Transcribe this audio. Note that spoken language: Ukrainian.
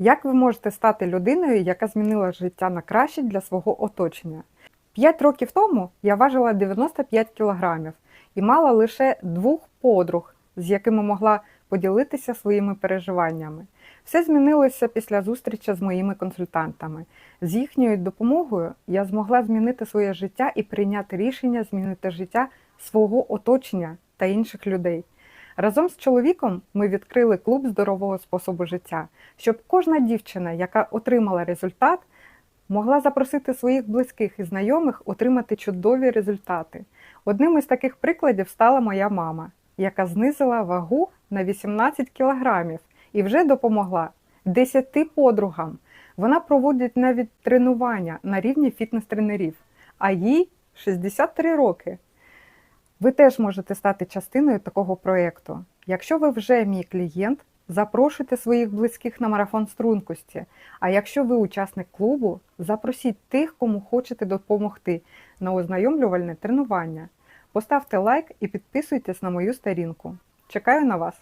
Як ви можете стати людиною, яка змінила життя на краще для свого оточення? П'ять років тому я важила 95 кілограмів і мала лише двох подруг, з якими могла поділитися своїми переживаннями. Все змінилося після зустрічі з моїми консультантами. З їхньою допомогою я змогла змінити своє життя і прийняти рішення змінити життя свого оточення та інших людей. Разом з чоловіком ми відкрили клуб здорового способу життя, щоб кожна дівчина, яка отримала результат, могла запросити своїх близьких і знайомих отримати чудові результати. Одним із таких прикладів стала моя мама, яка знизила вагу на 18 кілограмів і вже допомогла 10 подругам. Вона проводить навіть тренування на рівні фітнес-тренерів, а їй 63 роки. Ви теж можете стати частиною такого проєкту. Якщо ви вже мій клієнт, запрошуйте своїх близьких на марафон стрункості. А якщо ви учасник клубу, запросіть тих, кому хочете допомогти на ознайомлювальне тренування. Поставте лайк і підписуйтесь на мою сторінку. Чекаю на вас!